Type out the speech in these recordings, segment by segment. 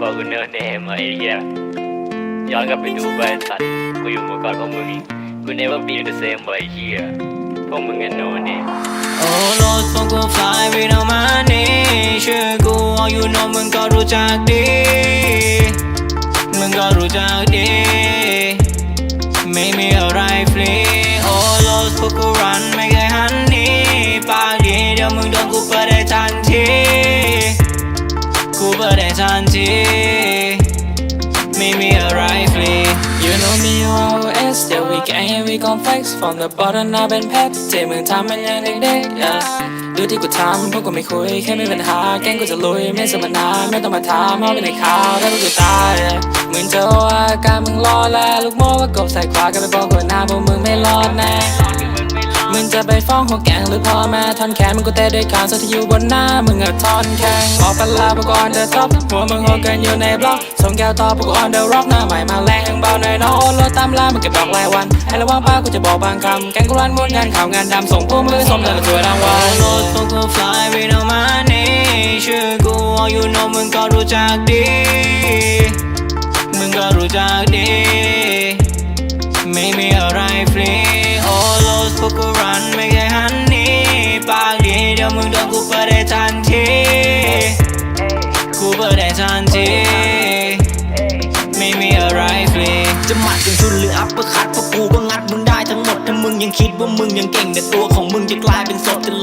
บอกกูเนิร์เนมไอ้เหี้ยย้อนกลับไปดูไปสัตว์กูอยู่มาก่อนพวกมึงอีกกู never be the same ไอ้เหี้ยพวกมึงกันโนเนม Oh Lord พวกกู fly without money ชื่อกู all you know มึงก็รู้จักดี มึงก็รู้จักดี ไม่มีอะไรฟรี Oh Lord พวกกู run ไม่เคยหันหนีปากดีเดี๋ยวมึงโดนกูเปิดได้ทันที กูเปิดได้ทันทีไม่มีอะไรฟรี You know me you always yeah we can yeah we gon' flex from the bottom น้าเป็นเพชรที่มึงทำมันยังเด็กๆ yeah ดูที่กูทำพวกกูไม่คุยแค่ไม่เป็นปัญหาแกงกูจะลุยไม่สมนาไม่ต้องมาถามเอาเป็นในข่าวถ้พวกกูตาย yeah มึงจะว่าอาการมึงรอแล้วลูกโม่ว่ากบใส่ขวากันไปบอกหัวหน้าพวกมึงไม่รอดแน่ มึงจะไปฟ้องหัวแกงหรือพ่อแม่ทอนแขนมึงก็เตะด้วยการสที่อยู่บนหน้ามึงอะทอนแขงออกไปลาพวกกู on the top หัวมึงโหกันอยู่ในบล็อกส่งแก้วต่อพวกกู on the rock หน้าใหม่มาแรงเบาหน่อยน้องโอนรถตามล่ามึงเก็บดอกรายวันให้ระวังป้ากูจะบอกบางคำแกงกูรันมุดงานข่าวงานดำส่งพวกมือสมเดินตัวรางวัลรถพวกกู fly without money ชื่อกู all you know มึงก็รู้จักดีมึงก็รู้จักดีไม่มีอะไรฟรี All those พวกกู มึงโดนกูเปิดได้ทันทีกูเปิดได้ทันทีไม่มีอะไรฟรีจะหมัดยังชุนหรืออัปเปอร์คัตพวกกูก็งัดมึงได้ทั้งหมดถ้ามึงยังคิดว่ามึงยังเก่งแต่ตัวของมึงจะกลายเป็น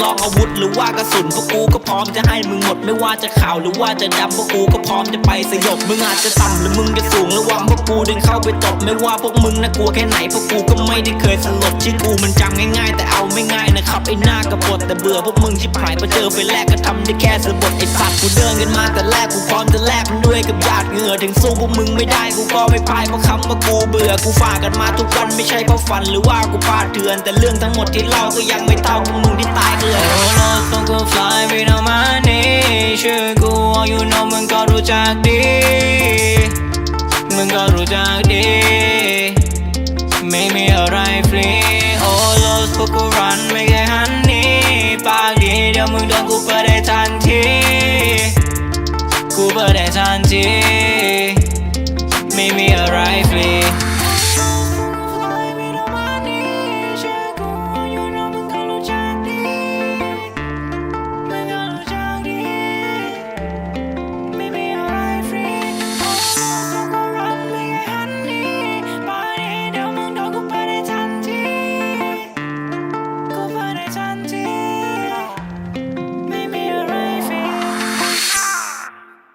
ลองอาวุธหรือว่ากระสุนพวกกูก็พร้อมจะให้มึงหมดไม่ว่าจะขาวหรือว่าจะดำพวกกูก็พร้อมจะไปสยบมึงอาจจะต่ำหรือมึงจะสูงระวังพวกกูเดินเข้าไปตบไม่ว่าพวกมึงน่ากลัวแค่ไหนพวกกูก็ไม่ได้เคยสลบชื่อกูมันจำง่ายๆ แต่เอาไม่ง่ายนะครับไอ้หน้ากระบดแต่เบื่อพวกมึงชิบหายพอเจอไปแรกก็ทำได้แค่สะบดไอ้สัตว์กูเดินกันมาแต่แรกกูพร้อมจะแลกมัน กับหยาดเหงื่อถึงสู้พวกมึงไม่ได้กูก็ไม่พายเพราะคำว่ากูเบื่อกูฝากกันมาทุกวันไม่ใช่เพราะฝันหรือว่ากูพลาดเถื่อน แต่เรื่องทั้งหมดที่เล่าก็ยังไม่เท่าพวกมึงที่ตายเกลื่อนโอ้รถพวกกู fly without money ชื่อกู all you know มึงก็รู้จักดีมึงก็รู้จักดีไม่มีอะไรฟรี All those พวกกู run ไม่เคยหันหนีปากดีเดี๋ยวมึงโดนกูเปิดได้ทัน me